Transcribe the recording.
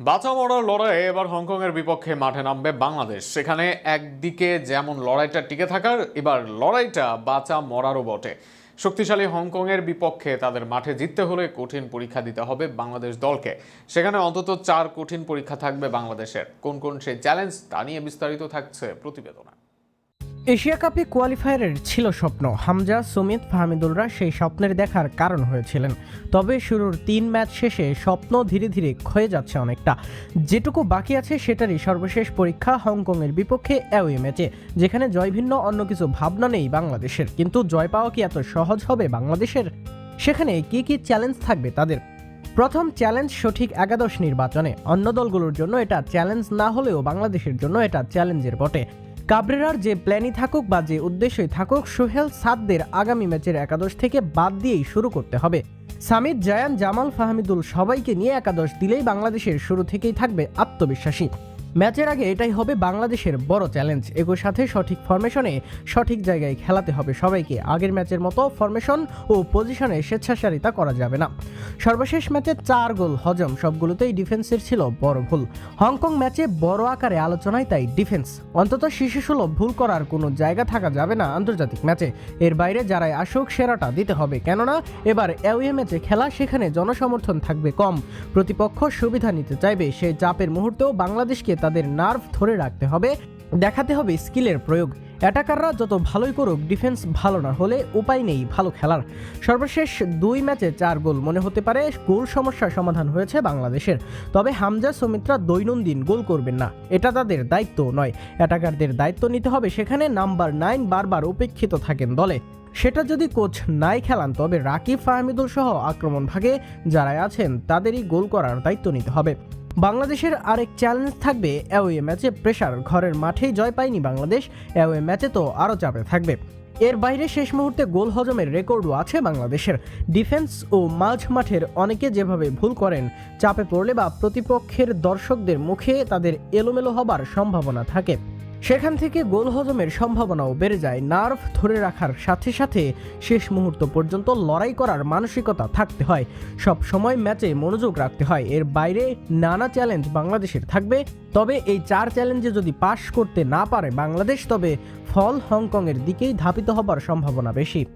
বাঁচা মরার লড়াইয়ে এবার হংকংয়ের বিপক্ষে মাঠে নামবে বাংলাদেশ। সেখানে একদিকে যেমন লড়াইটা টিকে থাকার, এবার লড়াইটা বাঁচা মরারও বটে। শক্তিশালী হংকংয়ের বিপক্ষে তাদের মাঠে জিততে হলে কঠিন পরীক্ষা দিতে হবে বাংলাদেশ দলকে। সেখানে অন্তত চার কঠিন পরীক্ষা থাকবে বাংলাদেশের। কোন কোন সেই চ্যালেঞ্জ তা নিয়ে বিস্তারিত থাকছে প্রতিবেদনে। এশিয়া কাপে কোয়ালিফায়ারের ছিল স্বপ্ন। হামজা, সুমিত, ফাহমিদুলরা সেই স্বপ্নের দেখার কারণ হয়েছিলেন। তবে শুরুর তিন ম্যাচ শেষে স্বপ্ন ধীরে ধীরে ক্ষয়ে যাচ্ছে অনেকটা। যেটুকু বাকি আছে সেটারই সর্বশেষ পরীক্ষা হংকংয়ের বিপক্ষে অ্যাওয়ে ম্যাচে, যেখানে জয়ভিন্ন অন্য কিছু ভাবনা নেই বাংলাদেশের। কিন্তু জয় পাওয়া কি এত সহজ হবে বাংলাদেশের? সেখানে কি কি চ্যালেঞ্জ থাকবে তাদের? প্রথম চ্যালেঞ্জ সঠিক একাদশ নির্বাচনে। অন্য দলগুলোর জন্য এটা চ্যালেঞ্জ না হলেও বাংলাদেশের জন্য এটা চ্যালেঞ্জের বটে। কাবরেরার যে প্ল্যানই থাকুক বা যে উদ্দেশ্যই থাকুক, সোহেল সাদদের আগামী ম্যাচের একাদশ থেকে বাদ দিয়েই শুরু করতে হবে। সামিদ, জায়ান, জামাল, ফাহমিদুল সবাইকে নিয়ে একাদশ দিলেই বাংলাদেশের শুরু থেকেই থাকবে আত্মবিশ্বাসী। ম্যাচের আগে এটাই হবে বাংলাদেশের বড় চ্যালেঞ্জ। একই সাথে সঠিক ফরমেশনে সঠিক জায়গায় খেলাতে হবে সবাইকে। আগের ম্যাচের মতো ফরমেশন ও পজিশনে স্বেচ্ছাচারিতা করা যাবে না। সর্বশেষ ম্যাচে চার গোল হজম, সবগুলোতেই ডিফেন্সের ছিল বড় ভুল। হংকং ম্যাচে বড় আকারে আলোচনায় তাই ডিফেন্স অন্তত শিশুসুলভ ভুল করার কোনো জায়গা থাকা যাবে না আন্তর্জাতিক ম্যাচে। এর বাইরে যারাই আসুক, সেরাটা দিতে হবে। কেননা, এবার অ্যাওয়ে ম্যাচে খেলা, সেখানে জনসমর্থন থাকবে কম। প্রতিপক্ষ সুবিধা নিতে চাইবে। সেই চাপের মুহূর্তেও বাংলাদেশকে তাদের নার্ভ ধরে রাখতে হবে, দেখাতে হবে স্কিলের প্রয়োগ। অ্যাটাকাররা যত ভালোই করুক, ডিফেন্স ভালো না হলে উপায় নেই ভালো খেলার। সর্বশেষ দুই ম্যাচে চার গোল মনে হতে পারে, গোল সমস্যার সমাধান হয়েছে বাংলাদেশের। তবে হামজা সুমিত্রা দৈনন্দিন গোল করবেন না, এটা তাদের দায়িত্ব নয়। অ্যাটাকারদের দায়িত্ব নিতে হবে সেখানে নাম্বার নাইন বারবার উপেক্ষিত থাকেন দলে। সেটা যদি কোচ নাই খেলান, তবে রাকিব ফাহমিদুল সহ আক্রমণ ভাগে যারা আছেন, তাদেরই গোল করার দায়িত্ব নিতে হবে। বাংলাদেশের আরেক চ্যালেঞ্জ থাকবে অ্যাওয়ে ম্যাচে প্রেশার। ঘরের মাঠেই জয় পায়নি বাংলাদেশ, অ্যাওয়ে ম্যাচে তো আরও চাপে থাকবে। এর বাইরে শেষ মুহূর্তে গোল হজমের রেকর্ডও আছে বাংলাদেশের। ডিফেন্স ও মাঝ মাঠের অনেকে যেভাবে ভুল করেন, চাপে পড়লে বা প্রতিপক্ষের দর্শকদের মুখে তাদের এলোমেলো হবার সম্ভাবনা থাকে। সেখান থেকে গোল হজমের সম্ভাবনাও বেড়ে যায়। নার্ভ ধরে রাখার সাথে সাথে শেষ মুহূর্ত পর্যন্ত লড়াই করার মানসিকতা থাকতে হয়। সব সময় ম্যাচে মনোযোগ রাখতে হয়। এর বাইরে নানা চ্যালেঞ্জ বাংলাদেশের থাকবে। তবে এই চার চ্যালেঞ্জে যদি পাশ করতে না পারে বাংলাদেশ, তবে ফল হংকংয়ের দিকেই ধাপিত হবার সম্ভাবনা বেশি।